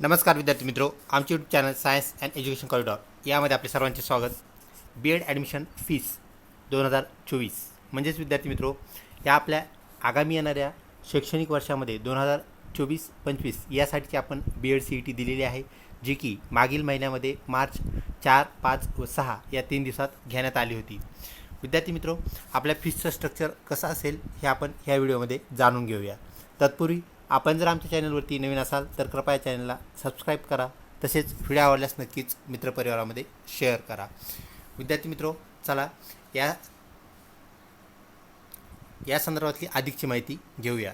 नमस्कार विद्यार्थी मित्रो आमचे YouTube channel science and education corridor यामध्ये आपले सर्वांचे स्वागत. बी एड ॲडमिशन फीस दोन हजार चोवीस. म्हणजेच विद्यार्थी मित्रो या आपल्या आगामी येणाऱ्या शैक्षणिक वर्षामध्ये दोन हजार चोवीस पंचवीस यासाठीची आपण B Ed C E T दिलेली आहे जी की मागील महिन्यामध्ये मार्च चार पाच व सहा या तीन दिवसात घेण्यात आली होती. विद्यार्थी मित्रो आपल्या फीसचं स्ट्रक्चर कसं असेल हे आपण ह्या व्हिडिओमध्ये जाणून घेऊया. तत्पूर्वी आपण जर आमच्या चॅनलवरती नवीन असाल तर कृपया चॅनलला सबस्क्राईब करा. तसेच व्हिडिओ आवडल्यास नक्कीच मित्रपरिवारामध्ये शेअर करा. विद्यार्थी मित्रो चला या या संदर्भातली अधिकची माहिती घेऊया.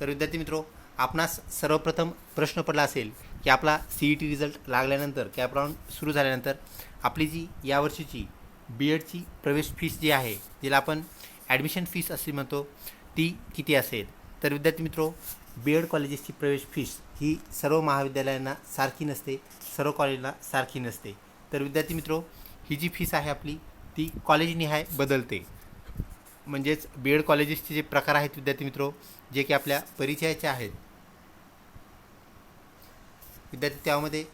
तर विद्यार्थी मित्रो आपणास सर्वप्रथम प्रश्न पडला असेल की आपला सी ई टी रिझल्ट लागल्यानंतर कॅप राऊंड सुरू झाल्यानंतर आपली जी यावर्षीची बी एडची प्रवेश फीस जी आहे जिला आपण ॲडमिशन फीस असे म्हणतो ती किती असेल? तर विद्यार्थी मित्रो बी एड कॉलेजेसची प्रवेश फीस ही सर्व महाविद्यालयांना सारखी नसते सर्व कॉलेजला सारखी नसते. तर विद्यार्थी मित्रो ही जी फीस आहे आपली ती कॉलेजनिहाय बदलते. म्हणजेच बी एड कॉलेजेसचे जे प्रकार आहेत विद्यार्थी मित्रो जे की आपल्या परिचयाचे आहेत. विद्यार्थी त्यामध्ये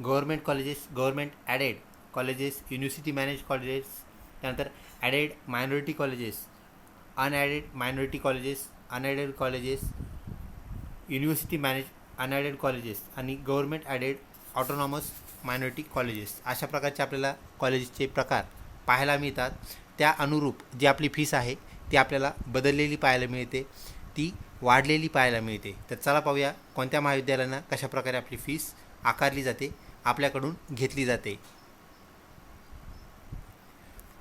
government colleges government aided colleges university manage colleges त्यानंतर aided minority colleges unaided minority colleges unaided colleges university manage unaided colleges आणि government aided autonomous minority colleges अशा प्रकारचे आपल्याला कॉलेजेसचे प्रकार पाहायला मिळतात. त्या अनुरूप जी आपली फीस आहे ती आपल्याला बदललेली पाहायला मिळते. ती वाढलेली पाहायला मिळते. तर चला पाहूया कोणत्या महाविद्यालयांना कशाप्रकारे आपली फीस आकारली जाते आपल्याकडून घेतली जाते.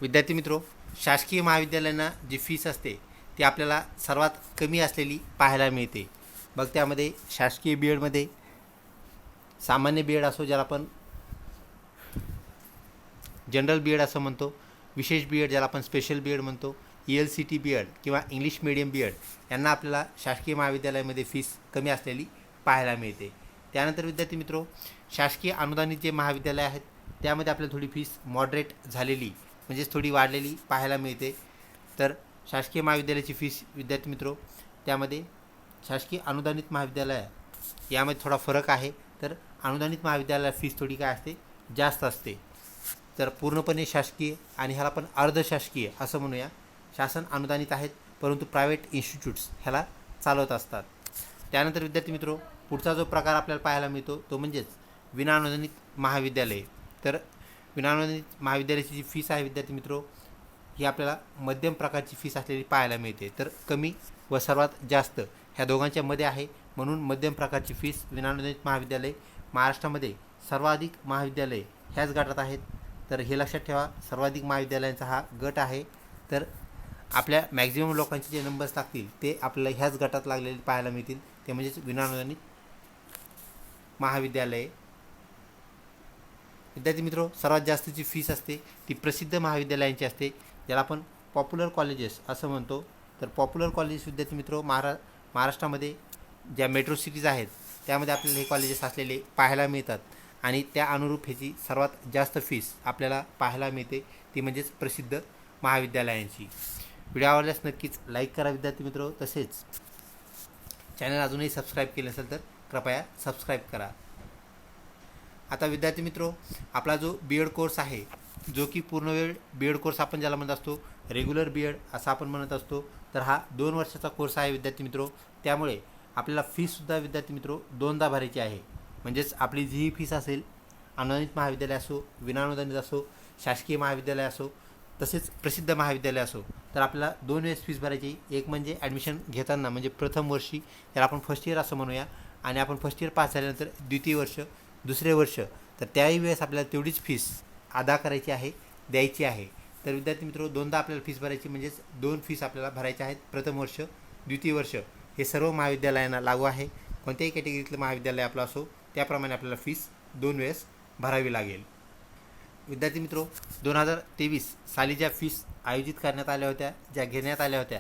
विद्यार्थी मित्रो शासकीय महाविद्यालयांना जी फीस असते ती आपल्याला सर्वात कमी असलेली पाहायला मिळते. मग त्यामध्ये शासकीय बी एडमध्ये सामान्य बी एड असो ज्याला आपण जनरल बी एड असं म्हणतो विशेष बी एड ज्याला आपण स्पेशल बी एड म्हणतो E L C T B Ed किंवा इंग्लिश मिडियम बी एड यांना आपल्याला शासकीय महाविद्यालयामध्ये फीस कमी असलेली पाहायला मिळते. त्यानंतर विद्यार्थी मित्रो शासकीय अनुदानित जे महाविद्यालय आहेत त्यामध्ये आपल्याला थोडी फीस मॉडरेट झालेली म्हणजेच थोडी वाढलेली पाहायला मिळते. तर शासकीय महाविद्यालयाची फीस विद्यार्थी मित्रो त्यामध्ये शासकीय अनुदानित महाविद्यालय यामध्ये थोडा फरक आहे. तर अनुदानित महाविद्यालयाला फीस थोडी काय असते? जास्त असते. तर पूर्णपणे शासकीय आणि ह्याला पण अर्धशासकीय असं म्हणूया. शासन अनुदानित आहेत परंतु प्रायव्हेट इन्स्टिट्यूट्स ह्याला चालवत असतात. त्यानंतर विद्यार्थी मित्रो पुढचा जो प्रकार आपल्याला पाहायला मिळतो तो म्हणजेच विनाअनुदानित महाविद्यालय. तर विनानुदानित महाविद्यालयाची जी फीस आहे विद्यार्थी मित्रो ही आपल्याला मध्यम प्रकारची फीस असलेली पाहायला मिळते. तर कमी व सर्वात जास्त ह्या दोघांच्या मध्ये आहे. म्हणून मध्यम प्रकारची फीस विनानुदानित महाविद्यालय महाराष्ट्रामध्ये सर्वाधिक महाविद्यालय ह्याच गटात आहेत. तर हे लक्षात ठेवा सर्वाधिक महाविद्यालयांचा हा गट आहे. तर आपल्या मॅक्झिमम लोकांचे जे नंबर्स लागतील ते आपल्याला ह्याच गटात लागलेले पाहायला मिळतील. ते म्हणजेच विनानुदानित महाविद्यालय. विद्यार्थी मित्र सर्वात जास्तीची फीस असते ती प्रसिद्ध महाविद्यालयांची असते ज्याला आपण पॉप्युलर कॉलेजेस असं म्हणतो. तर पॉप्युलर कॉलेजेस विद्यार्थी मित्र महारा महाराष्ट्रामध्ये ज्या मेट्रो सिटीज आहेत त्यामध्ये आपल्याला हे कॉलेजेस असलेले पाहायला मिळतात. आणि त्या अनुरूप ह्याची सर्वात जास्त फीस आपल्याला पाहायला मिळते ती म्हणजेच प्रसिद्ध महाविद्यालयांची. व्हिडिओ आवडल्यास नक्कीच लाईक करा विद्यार्थी मित्र. तसेच चॅनल अजूनही सबस्क्राईब केले असेल तर कृपया सबस्क्राईब करा. आता विद्यार्थी मित्रो आपला जो बी एड कोर्स आहे जो की पूर्णवेळ बी एड कोर्स आपण ज्याला म्हणत असतो रेग्युलर बी एड असं आपण म्हणत असतो तर हा दोन वर्षाचा कोर्स आहे विद्यार्थी मित्रो. त्यामुळे आपल्याला फीसुद्धा विद्यार्थी मित्रो दोनदा भरायची आहे. म्हणजेच आपली जी फीस असेल अनुदानित महाविद्यालय असो विनानुदानित असो शासकीय महाविद्यालय असो तसेच प्रसिद्ध महाविद्यालय असो तर आपल्याला दोन वेळेस फीस भरायची. एक म्हणजे ॲडमिशन घेताना म्हणजे प्रथम वर्षी त्याला आपण फर्स्ट इयर असं म्हणूया. आणि आपण फर्स्ट इयर पास झाल्यानंतर द्वितीय वर्ष दुसरे वर्ष तर त्याही वेळेस आपल्याला तेवढीच फीस अदा करायची आहे द्यायची आहे. तर विद्यार्थी मित्र दोनदा आपल्याला फीस भरायची म्हणजेच दोन फीस आपल्याला भरायच्या आहेत. प्रथम वर्ष द्वितीय वर्ष हे सर्व महाविद्यालयांना लागू आहे. कोणत्याही कॅटेगरीतलं महाविद्यालय आपलं असो त्याप्रमाणे आपल्याला फीस दोन वेळेस भरावी लागेल. विद्यार्थी मित्रो दोन हजार तेवीस साली ज्या फीस आयोजित करण्यात आल्या होत्या ज्या घेण्यात आल्या होत्या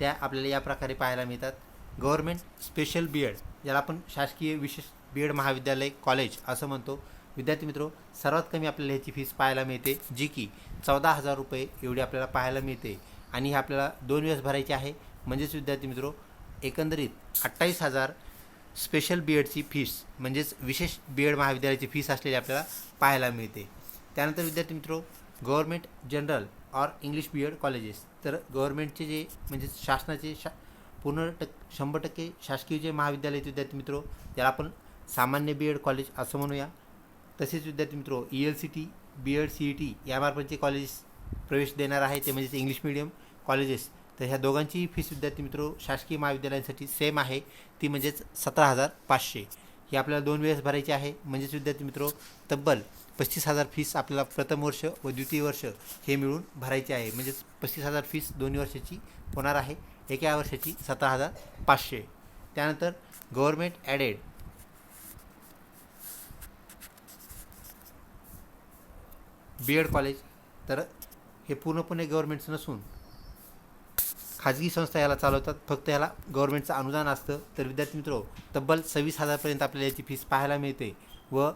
त्या आपल्याला या प्रकारे पाहायला मिळतात. गव्हर्मेंट स्पेशल बी एड ज्याला आपण शासकीय विशेष बी एड महाविद्यालय कॉलेज असं म्हणतो. विद्यार्थी मित्रो सर्वात कमी आपल्याला ह्याची फीस पाहायला मिळते जी की चौदा हजार रुपये एवढी आपल्याला पाहायला मिळते. आणि हे आपल्याला दोन वेळेस भरायची आहे. म्हणजेच विद्यार्थी मित्रो एकंदरीत अठ्ठावीस हजार स्पेशल बी एडची फीस म्हणजेच विशेष बी एड महाविद्यालयाची फीस असलेली आपल्याला पाहायला मिळते. त्यानंतर विद्यार्थी मित्रो government general or English B Ed colleges तर गव्हर्मेंटचे जे म्हणजे शासनाचे शा पूर्ण टक् शंभर टक्के शासकीय जे महाविद्यालय आहेत विद्यार्थी मित्रो त्याला आपण सामान्य बी एड कॉलेज असं म्हणूया. तसेच विद्यार्थी मित्रो E L C T B Ed C E T यामार्फतचे colleges प्रवेश देणार आहे ते म्हणजेच इंग्लिश मिडियम कॉलेजेस तर ह्या दोघांची फीस विद्यार्थी मित्रो शासकीय महाविद्यालयांसाठी सेम आहे. ती म्हणजेच सतरा हजार पाचशे. ही आपल्याला दोन वेळेस भरायची आहे. म्हणजेच विद्यार्थी मित्रो तब्बल पस्तीस हजार फीस आपल्याला प्रथम वर्ष व द्वितीय वर्ष हे मिळून भरायचे आहे. म्हणजेच पस्तीस हजार फीस दोन्ही वर्षाची होणार आहे. एका वर्षाची सतरा हजार पाचशे. त्यानंतर government aided B Ed college तर हे पूर्णपणे गव्हर्मेंटचं नसून खाजगी संस्था याला चालवतात. फक्त याला गव्हर्मेंटचं अनुदान असतं. तर विद्यार्थी मित्र तब्बल सव्वीस हजारपर्यंत आपल्याला याची फीस पाहायला मिळते व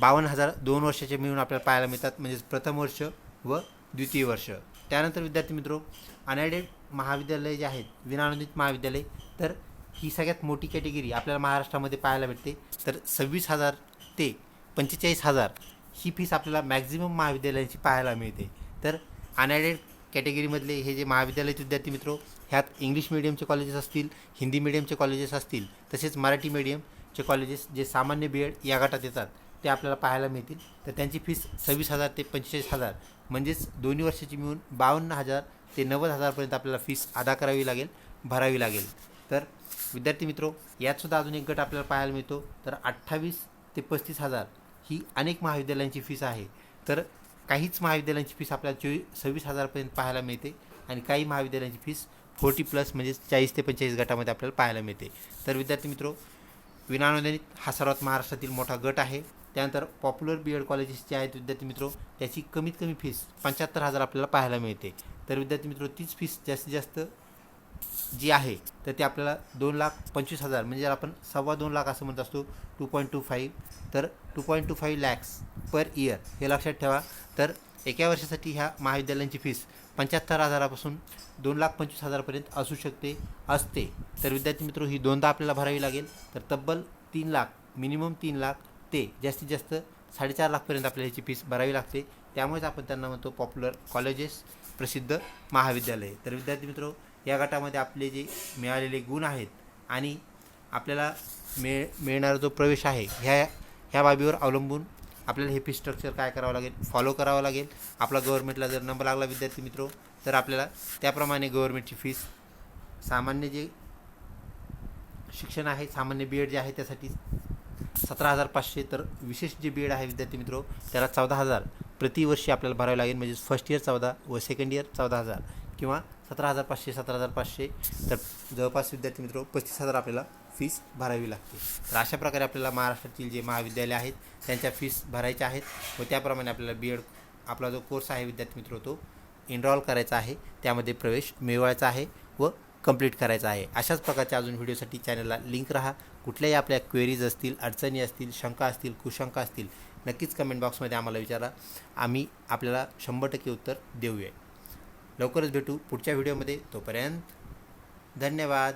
बावन्न हजार दोन वर्षाचे मिळून आपल्याला पाहायला मिळतात. म्हणजेच प्रथम वर्ष व द्वितीय वर्ष. त्यानंतर विद्यार्थी मित्रो अनएडेड महाविद्यालय जे आहेत विनानुदित महाविद्यालय तर ही सगळ्यात मोठी कॅटेगरी आपल्याला महाराष्ट्रामध्ये पाहायला भेटते. तर सव्वीस हजार ते पंचेचाळीस हजार ही फीस आपल्याला मॅक्झिमम महाविद्यालयांची पाहायला मिळते. तर अनएडेड कॅटेगरीमधले हे जे महाविद्यालयाचे विद्यार्थी मित्रो ह्यात इंग्लिश मिडियमचे कॉलेजेस असतील हिंदी मिडियमचे कॉलेजेस असतील तसेच मराठी मिडियमचे कॉलेजेस जे सामान्य बी एड या गटात येतात ते आपल्याला पाहायला मिळतील. तर त्यांची फीस सव्वीस हजार ते पंचेचाळीस हजार म्हणजेच दोन्ही वर्षाची मिळून बावन्न हजार ते नव्वद हजारपर्यंत आपल्याला फीस अदा करावी लागेल भरावी लागेल. तर विद्यार्थी मित्रो यातसुद्धा अजून एक गट आपल्याला पाहायला मिळतो. तर अठ्ठावीस ते पस्तीस हजार ही अनेक महाविद्यालयांची फीस आहे. तर काहीच महाविद्यालयांची फीस आपल्याला चोवीस सव्वीस हजारपर्यंत पाहायला मिळते आणि काही महाविद्यालयांची फीस फोर्टी प्लस म्हणजे चाळीस ते पंचेचाळीस गटामध्ये आपल्याला पाहायला मिळते. तर विद्यार्थी मित्रो विनानुदानित हा सर्वात महाराष्ट्रातील मोठा गट आहे. त्यानंतर पॉप्युलर बी एड कॉलेजेस जे आहेत विद्यार्थी मित्रो त्याची कमीत कमी फीस पंच्याहत्तर हजार आपल्याला पाहायला मिळते. तर विद्यार्थी मित्रो तीच फीस जास्तीत जास्त जी आहे तर ते आपल्याला दोन लाख पंचवीस हजार म्हणजे आपण सव्वा दोन लाख असं म्हणत असतो टू पॉईंट टू फाईव्ह तर two point two five lakhs per year हे लक्षात ठेवा. तर एका वर्षासाठी ह्या महाविद्यालयांची फीस पंच्याहत्तर हजारापासून दोन लाख पंचवीस हजारपर्यंत असू शकते असते. तर विद्यार्थी मित्र ही दोनदा आपल्याला भरावी लागेल. तर तब्बल तीन लाख मिनिमम तीन लाख ते जास्तीत जास्त साडेचार लाखपर्यंत आपल्याला ह्याची फीस भरावी लागते. त्यामुळेच आपण त्यांना म्हणतो पॉप्युलर कॉलेजेस प्रसिद्ध महाविद्यालय. तर विद्यार्थी मित्र या गटामध्ये आपले जे मिळालेले गुण आहेत आणि आपल्याला मिळ मिळणारा जो प्रवेश आहे ह्या ह्या बाबीवर अवलंबून आपल्याला हे फी स्ट्रक्चर काय करावं लागेल फॉलो करावं लागेल. आपला गव्हर्मेंटला जर नंबर लागला विद्यार्थी मित्रो तर आपल्याला त्याप्रमाणे गव्हर्मेंटची फीस सामान्य जे शिक्षण आहे सामान्य बी एड जे आहे त्यासाठी सतरा हजार पाचशे तर विशेष जे बी एड आहे विद्यार्थी मित्रो त्याला चौदा हजार प्रतिवर्षी आपल्याला भरावे लागेल. म्हणजे फर्स्ट इयर चौदा व सेकंड इयर चौदा हजार किंवा सतरा हजार पाचशे सतरा हजार पाचशे. तर जवळपास विद्यार्थी मित्र पस्तीस हजार आपल्याला फीस भरावी लागते. तर अशा प्रकारे आपल्याला महाराष्ट्रातील जे महाविद्यालय आहेत त्यांच्या फीस भरायच्या आहेत. व त्याप्रमाणे आपल्याला बी एड आपला जो कोर्स आहे विद्यार्थी मित्र तो एनरॉल करायचा आहे. त्यामध्ये प्रवेश मिळवायचा आहे व कंप्लीट करायचा आहे. अशाच प्रकारच्या अजून व्हिडिओसाठी चॅनलला लिंक राहा. कुठल्याही आपल्या क्वेरीज असतील अडचणी असतील शंका असतील कुशंका असतील नक्कीच कमेंट बॉक्समध्ये आम्हाला विचारा. आम्ही आपल्याला शंभर टक्के उत्तर देऊया. लवकरच भेटू पुढच्या व्हिडिओमध्ये तोपर्यंत धन्यवाद.